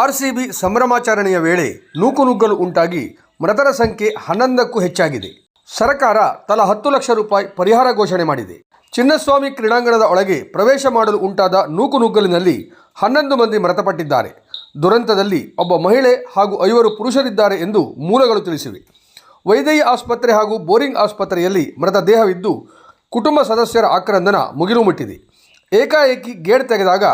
RCB ಸಂಭ್ರಮಾಚರಣೆಯ ವೇಳೆ ನೂಕುನುಗ್ಗಲು ಉಂಟಾಗಿ ಮೃತರ ಸಂಖ್ಯೆ ಹನ್ನೊಂದಕ್ಕೂ ಹೆಚ್ಚಾಗಿದೆ. ಸರ್ಕಾರ ತಲಾ ಹತ್ತು ಲಕ್ಷ ರೂಪಾಯಿ ಪರಿಹಾರ ಘೋಷಣೆ ಮಾಡಿದೆ. ಚಿನ್ನಸ್ವಾಮಿ ಕ್ರೀಡಾಂಗಣದ ಒಳಗೆ ಪ್ರವೇಶ ಮಾಡಲು ಉಂಟಾದ ನೂಕುನುಗ್ಗಲಿನಲ್ಲಿ ಹನ್ನೊಂದು ಮಂದಿ ಮೃತಪಟ್ಟಿದ್ದಾರೆ. ದುರಂತದಲ್ಲಿ ಒಬ್ಬ ಮಹಿಳೆ ಹಾಗೂ ಐವರು ಪುರುಷರಿದ್ದಾರೆ ಎಂದು ಮೂಲಗಳು ತಿಳಿಸಿವೆ. ವೈದ್ಯ ಆಸ್ಪತ್ರೆ ಹಾಗೂ ಬೋರಿಂಗ್ ಆಸ್ಪತ್ರೆಯಲ್ಲಿ ಮೃತದೇಹವಿದ್ದು ಕುಟುಂಬ ಸದಸ್ಯರ ಆಕ್ರಂದನ ಮುಗಿಲು ಮುಟ್ಟಿದೆ. ಏಕಾಏಕಿ ಗೇಟ್ ತೆಗೆದಾಗ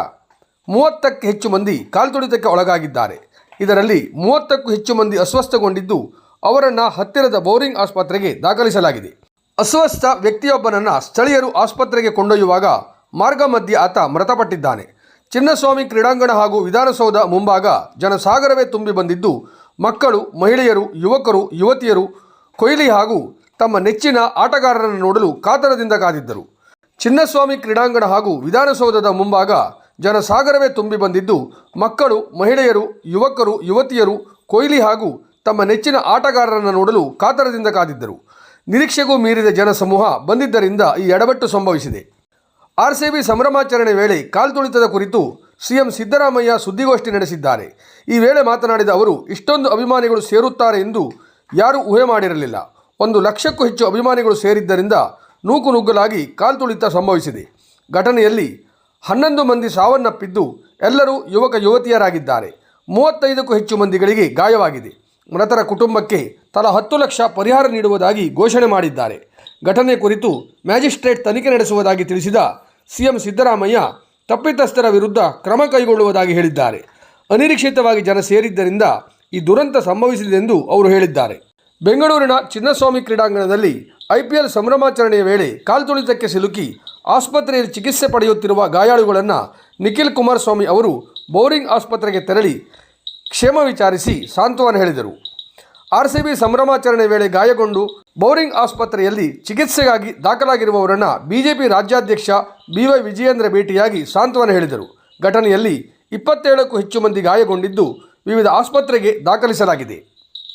ಮೂವತ್ತಕ್ಕೆ ಹೆಚ್ಚು ಮಂದಿ ಕಾಲ್ತುಳಿತಕ್ಕೆ ಒಳಗಾಗಿದ್ದಾರೆ. ಇದರಲ್ಲಿ ಮೂವತ್ತಕ್ಕೂ ಹೆಚ್ಚು ಮಂದಿ ಅಸ್ವಸ್ಥಗೊಂಡಿದ್ದು ಅವರನ್ನು ಹತ್ತಿರದ ಬೋರಿಂಗ್ ಆಸ್ಪತ್ರೆಗೆ ದಾಖಲಿಸಲಾಗಿದೆ. ಅಸ್ವಸ್ಥ ವ್ಯಕ್ತಿಯೊಬ್ಬನನ್ನು ಸ್ಥಳೀಯರು ಆಸ್ಪತ್ರೆಗೆ ಕೊಂಡೊಯ್ಯುವಾಗ ಮಾರ್ಗ ಮಧ್ಯೆ ಆತ ಮೃತಪಟ್ಟಿದ್ದಾನೆ. ಚಿನ್ನಸ್ವಾಮಿ ಕ್ರೀಡಾಂಗಣ ಹಾಗೂ ವಿಧಾನಸೌಧ ಮುಂಭಾಗ ಜನಸಾಗರವೇ ತುಂಬಿ ಬಂದಿದ್ದು ಮಕ್ಕಳು, ಮಹಿಳೆಯರು, ಯುವಕರು, ಯುವತಿಯರು, ಕೊಹ್ಲಿ ಹಾಗೂ ತಮ್ಮ ನೆಚ್ಚಿನ ಆಟಗಾರರನ್ನು ನೋಡಲು ಕಾತರದಿಂದ ಕಾದಿದ್ದರು. ಚಿನ್ನಸ್ವಾಮಿ ಕ್ರೀಡಾಂಗಣ ಹಾಗೂ ವಿಧಾನಸೌಧದ ಮುಂಭಾಗ ಜನಸಾಗರವೇ ತುಂಬಿ ಬಂದಿದ್ದು ಮಕ್ಕಳು, ಮಹಿಳೆಯರು, ಯುವಕರು, ಯುವತಿಯರು, ಕೊಹ್ಲಿ ಹಾಗೂ ತಮ್ಮ ನೆಚ್ಚಿನ ಆಟಗಾರರನ್ನು ನೋಡಲು ಕಾತರದಿಂದ ಕಾದಿದ್ದರು. ನಿರೀಕ್ಷೆಗೂ ಮೀರಿದ ಜನಸಮೂಹ ಬಂದಿದ್ದರಿಂದ ಈ ಎಡವಟ್ಟು ಸಂಭವಿಸಿದೆ. ಆರ್ಸಿಬಿ ಸಂಭ್ರಮಾಚರಣೆ ವೇಳೆ ಕಾಲ್ತುಳಿತದ ಕುರಿತು ಸಿಎಂ ಸಿದ್ದರಾಮಯ್ಯ ಸುದ್ದಿಗೋಷ್ಠಿ ನಡೆಸಿದ್ದಾರೆ. ಈ ವೇಳೆ ಮಾತನಾಡಿದ ಅವರು, ಇಷ್ಟೊಂದು ಅಭಿಮಾನಿಗಳು ಸೇರುತ್ತಾರೆ ಎಂದು ಯಾರೂ ಊಹೆ ಮಾಡಿರಲಿಲ್ಲ. ಒಂದು ಲಕ್ಷಕ್ಕೂ ಹೆಚ್ಚು ಅಭಿಮಾನಿಗಳು ಸೇರಿದ್ದರಿಂದ ನೂಕುನುಗ್ಗಲಾಗಿ ಕಾಲ್ತುಳಿತ ಸಂಭವಿಸಿದೆ. ಘಟನೆಯಲ್ಲಿ ಹನ್ನೊಂದು ಮಂದಿ ಸಾವನ್ನಪ್ಪಿದ್ದು ಎಲ್ಲರೂ ಯುವಕ ಯುವತಿಯರಾಗಿದ್ದಾರೆ. ಮೂವತ್ತೈದಕ್ಕೂ ಹೆಚ್ಚು ಮಂದಿಗಳಿಗೆ ಗಾಯವಾಗಿದೆ. ಮೃತರ ಕುಟುಂಬಕ್ಕೆ ತಲಾ ಹತ್ತು ಲಕ್ಷ ಪರಿಹಾರ ನೀಡುವುದಾಗಿ ಘೋಷಣೆ ಮಾಡಿದ್ದಾರೆ. ಘಟನೆ ಕುರಿತು ಮ್ಯಾಜಿಸ್ಟ್ರೇಟ್ ತನಿಖೆ ನಡೆಸುವುದಾಗಿ ತಿಳಿಸಿದ ಸಿಎಂ ಸಿದ್ದರಾಮಯ್ಯ ತಪ್ಪಿತಸ್ಥರ ವಿರುದ್ಧ ಕ್ರಮ ಕೈಗೊಳ್ಳುವುದಾಗಿ ಹೇಳಿದ್ದಾರೆ. ಅನಿರೀಕ್ಷಿತವಾಗಿ ಜನ ಸೇರಿದ್ದರಿಂದ ಈ ದುರಂತ ಸಂಭವಿಸಿದೆ ಎಂದು ಅವರು ಹೇಳಿದ್ದಾರೆ. ಬೆಂಗಳೂರಿನ ಚಿನ್ನಸ್ವಾಮಿ ಕ್ರೀಡಾಂಗಣದಲ್ಲಿ ಐಪಿಎಲ್ ಸಂಭ್ರಮಾಚರಣೆಯ ವೇಳೆ ಕಾಲ್ತುಳಿತಕ್ಕೆ ಸಿಲುಕಿ ಆಸ್ಪತ್ರೆಯಲ್ಲಿ ಚಿಕಿತ್ಸೆ ಪಡೆಯುತ್ತಿರುವ ಗಾಯಾಳುಗಳನ್ನು ನಿಖಿಲ್ ಕುಮಾರಸ್ವಾಮಿ ಅವರು ಬೌರಿಂಗ್ ಆಸ್ಪತ್ರೆಗೆ ತೆರಳಿ ಕ್ಷೇಮ ವಿಚಾರಿಸಿ ಸಾಂತ್ವನ ಹೇಳಿದರು. ಆರ್ ಸಿ ಬಿ ಸಂಭ್ರಮಾಚರಣೆ ವೇಳೆ ಗಾಯಗೊಂಡು ಬೌರಿಂಗ್ ಆಸ್ಪತ್ರೆಯಲ್ಲಿ ಚಿಕಿತ್ಸೆಗಾಗಿ ದಾಖಲಾಗಿರುವವರನ್ನು ಬಿಜೆಪಿ ರಾಜ್ಯಾಧ್ಯಕ್ಷ ಬಿವೈ ವಿಜಯೇಂದ್ರ ಭೇಟಿಯಾಗಿ ಸಾಂತ್ವನ ಹೇಳಿದರು. ಘಟನೆಯಲ್ಲಿ ಇಪ್ಪತ್ತೇಳಕ್ಕೂ ಹೆಚ್ಚು ಮಂದಿ ಗಾಯಗೊಂಡಿದ್ದು ವಿವಿಧ ಆಸ್ಪತ್ರೆಗೆ ದಾಖಲಿಸಲಾಗಿದೆ.